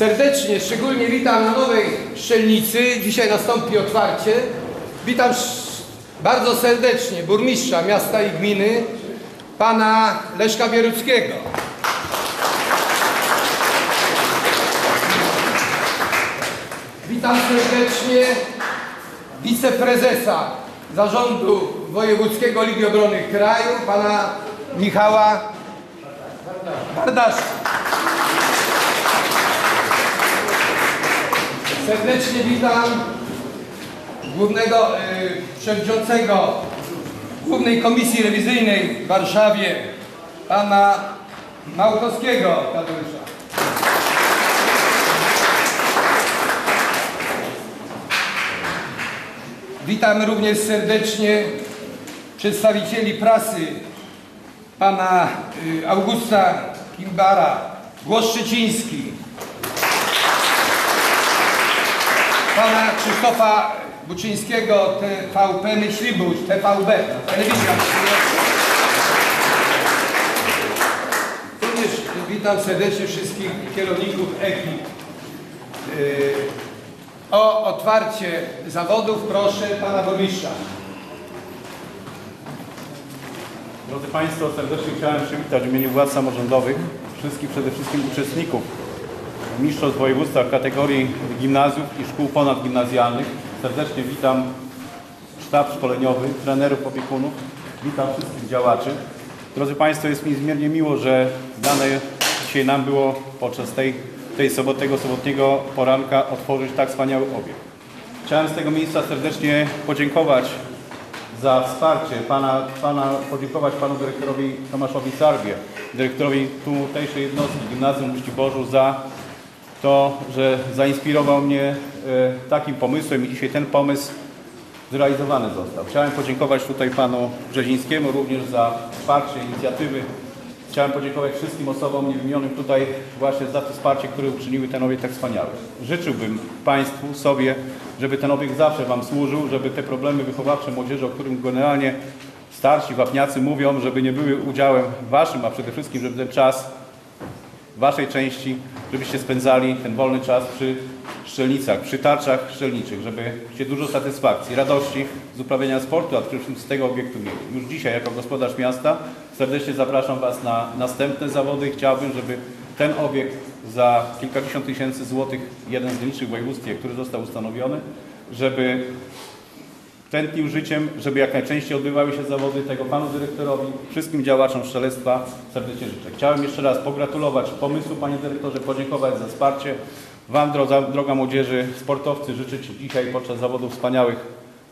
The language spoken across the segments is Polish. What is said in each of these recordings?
Serdecznie, szczególnie witam na nowej strzelnicy. Dzisiaj nastąpi otwarcie. Witam bardzo serdecznie burmistrza miasta i gminy, pana Leszka Bieruckiego. Witam serdecznie wiceprezesa Zarządu Wojewódzkiego Ligi Obrony Kraju, pana Michała Bardasza. Serdecznie witam głównego y, przewodniczącego Głównej Komisji Rewizyjnej w Warszawie, pana Małkowskiego Tadeusza. Witam również serdecznie przedstawicieli prasy, pana y, Augusta Kimbara, Głos Szczeciński, pana Krzysztofa Buczyńskiego, TVP Myślibus, TVB, telewizja. Również witam serdecznie wszystkich kierowników ekip. Yy, O otwarcie zawodów proszę pana burmistrza. Drodzy Państwo, serdecznie chciałem przywitać w imieniu władz samorządowych wszystkich przede wszystkim uczestników mistrzostw województwa w kategorii gimnazjów i szkół ponadgimnazjalnych. Serdecznie witam sztab szkoleniowy, trenerów, opiekunów. Witam wszystkich działaczy. Drodzy Państwo, jest mi niezmiernie miło, że dane dzisiaj nam było podczas tej, tej sobotnego, sobotniego poranka otworzyć tak wspaniały obiekt. Chciałem z tego miejsca serdecznie podziękować za wsparcie pana, pana, podziękować panu dyrektorowi Tomaszowi Sarbie, dyrektorowi tutejszej jednostki Gimnazjum w Uściborzu za to, że zainspirował mnie e, takim pomysłem i dzisiaj ten pomysł zrealizowany został. Chciałem podziękować tutaj panu Brzezińskiemu również za wsparcie inicjatywy. Chciałem podziękować wszystkim osobom niewymienionym tutaj właśnie za to wsparcie, które uczyniły ten obiekt tak wspaniały. Życzyłbym Państwu, sobie, żeby ten obiekt zawsze Wam służył, żeby te problemy wychowawcze młodzieży, o którym generalnie starsi wapniacy mówią, żeby nie były udziałem Waszym, a przede wszystkim, żeby ten czas Waszej części, żebyście spędzali ten wolny czas przy strzelnicach, przy tarczach strzelniczych, żebyście dużo satysfakcji, radości z uprawiania sportu, a przede wszystkim z tego obiektu mieli. Już dzisiaj, jako gospodarz miasta, serdecznie zapraszam Was na następne zawody. Chciałbym, żeby ten obiekt za kilkadziesiąt tysięcy złotych, jeden z nielicznych w województwie, który został ustanowiony, żeby tętnił życiem, żeby jak najczęściej odbywały się zawody. Tego panu dyrektorowi, wszystkim działaczom strzelectwa serdecznie życzę. Chciałem jeszcze raz pogratulować pomysłu, panie dyrektorze, podziękować za wsparcie. Wam, droga, droga młodzieży, sportowcy, życzę Ci dzisiaj podczas zawodów wspaniałych,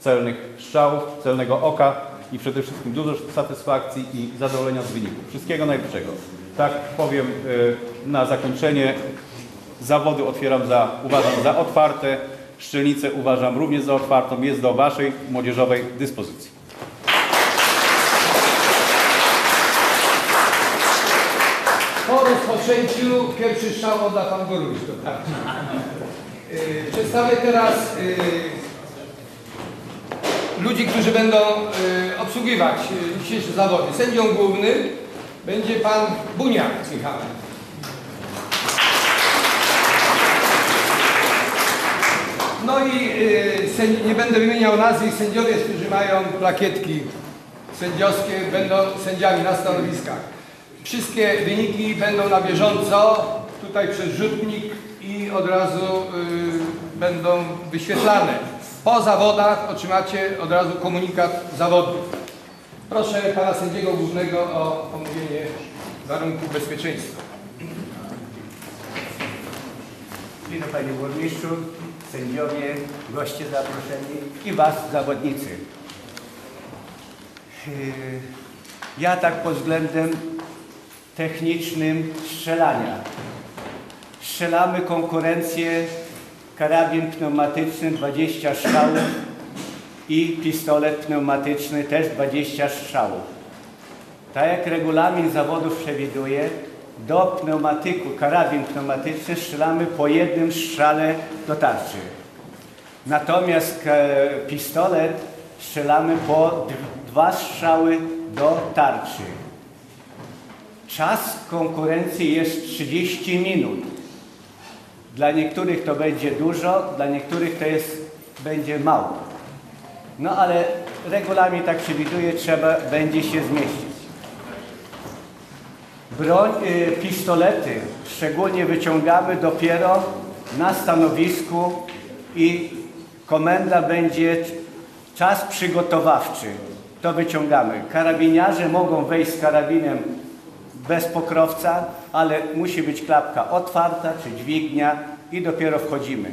celnych strzałów, celnego oka i przede wszystkim dużo satysfakcji i zadowolenia z wyniku. Wszystkiego najlepszego. Tak powiem y, na zakończenie. Zawody otwieram za, uważam za otwarte. Szczelnicę uważam również za otwartą. Jest do Waszej młodzieżowej dyspozycji. Po rozpoczęciu pierwszy strzał odda pan burmistrz. tak. Yy, Przedstawię teraz yy, ludzi, którzy będą yy, obsługiwać dzisiejsze zawody. Sędzią głównym będzie pan Buniak Michał. I yy, sędzi- nie będę wymieniał nazwisk, sędziowie, którzy mają plakietki sędziowskie, będą sędziami na stanowiskach. Wszystkie wyniki będą na bieżąco, tutaj przez rzutnik i od razu y, będą wyświetlane. Po zawodach otrzymacie od razu komunikat zawodów. Proszę pana sędziego głównego o omówienie warunków bezpieczeństwa. Dobry Panie Burmistrzu, sędziowie, goście zaproszeni i Was zawodnicy. Yy, Ja tak pod względem technicznym strzelania. Strzelamy konkurencję karabin pneumatyczny 20 strzałów i pistolet pneumatyczny też 20 strzałów. Tak jak regulamin zawodów przewiduje, do pneumatyku, karabin pneumatyczny strzelamy po jednym strzale do tarczy. Natomiast e, pistolet strzelamy po dwa strzały do tarczy. Czas konkurencji jest 30 minut. Dla niektórych to będzie dużo, dla niektórych to jest, będzie mało. No ale regulamin tak przewiduje, trzeba będzie się zmieścić. Broń, y, pistolety szczególnie wyciągamy dopiero na stanowisku i komenda będzie czas przygotowawczy. To wyciągamy. Karabiniarze mogą wejść z karabinem bez pokrowca, ale musi być klapka otwarta czy dźwignia i dopiero wchodzimy.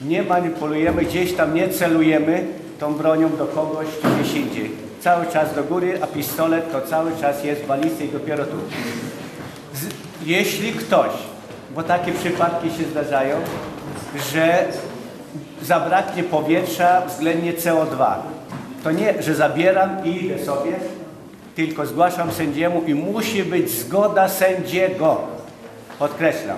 Nie manipulujemy, gdzieś tam nie celujemy tą bronią do kogoś gdzieś indziej. Cały czas do góry, a pistolet to cały czas jest w walizce i dopiero tu. Z, jeśli ktoś, bo takie przypadki się zdarzają, że zabraknie powietrza względnie CO2, to nie, że zabieram i idę sobie, tylko zgłaszam sędziemu i musi być zgoda sędziego. Podkreślam.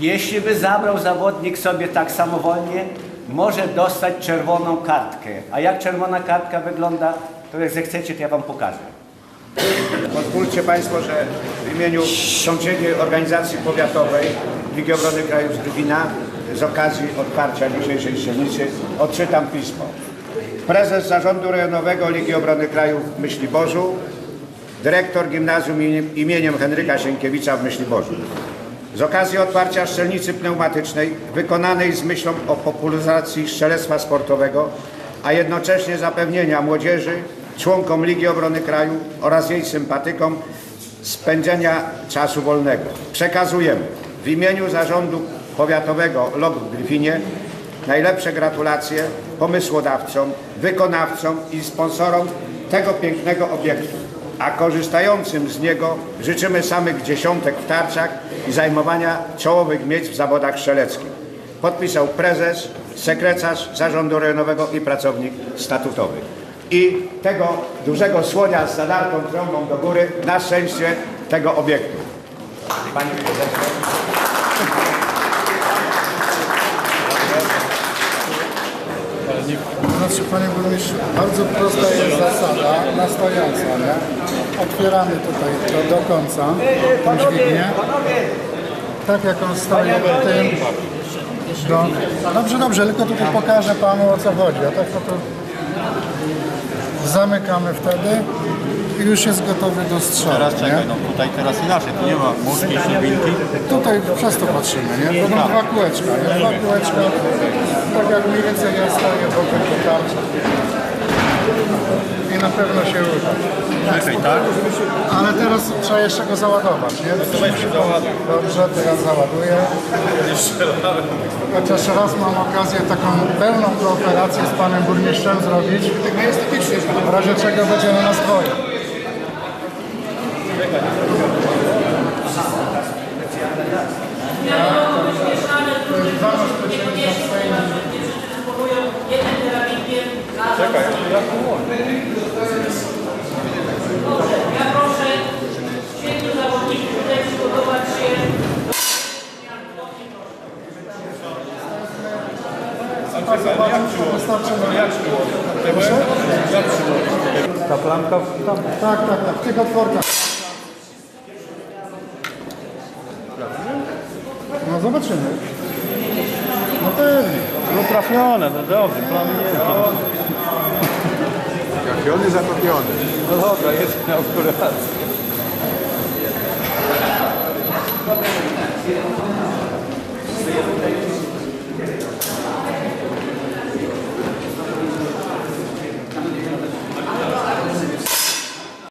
Jeśli by zabrał zawodnik sobie tak samowolnie, może dostać czerwoną kartkę. A jak czerwona kartka wygląda, to jak zechcecie, to ja wam pokażę. Pozwólcie Państwo, że w imieniu sąsiedniej organizacji powiatowej Ligi Obrony Krajów z Gryfina z okazji otwarcia dzisiejszej strzelnicy odczytam pismo. Prezes Zarządu Rejonowego Ligi Obrony Krajów w Myśliborzu, dyrektor gimnazjum im- imieniem Henryka Sienkiewicza w Myśliborzu. Z okazji otwarcia strzelnicy pneumatycznej wykonanej z myślą o popularyzacji strzelectwa sportowego, a jednocześnie zapewnienia młodzieży, członkom Ligi Obrony Kraju oraz jej sympatykom spędzenia czasu wolnego. Przekazujemy w imieniu Zarządu Powiatowego LOG w Gryfinie najlepsze gratulacje pomysłodawcom, wykonawcom i sponsorom tego pięknego obiektu a korzystającym z niego życzymy samych dziesiątek w tarczach i zajmowania czołowych miejsc w zawodach strzeleckich. Podpisał prezes, sekretarz Zarządu Rejonowego i pracownik statutowy. I tego dużego słonia z zadartą trąbą do góry na szczęście tego obiektu. Panie prezesie. Znaczy, panie burmistrzu, bardzo prosta jest zasada, nastojąca, nie? Otwieramy tutaj to do końca, tą dźwignię, tak jak on stoi w tym. Do... Dobrze, dobrze, tylko tutaj pokażę panu o co chodzi, a tak to, to zamykamy wtedy i już jest gotowy do strzału, Teraz nie? czekaj, no tutaj teraz inaczej, tu nie ma muszki, szybinki. Tutaj przez to patrzymy, nie? Będą dwa kółeczka, nie? Dwa kółeczka, tak jak mniej więcej ja stoję wokół tarczy. I na pewno się uda. Czekaj, tak? Ale teraz trzeba jeszcze go załadować, nie? Dobrze, to ja załaduję. Chociaż raz mam okazję taką pełną kooperację z panem burmistrzem zrobić. W razie czego będzie na nas dwoje. Ta flamka tam. Tak, tak, tak, w tych otworkach. No zobaczymy. No pewnie. No trafione, no dobrze, plan jest. Zatopiony, zatopiony. No dobra, jest inauguracja.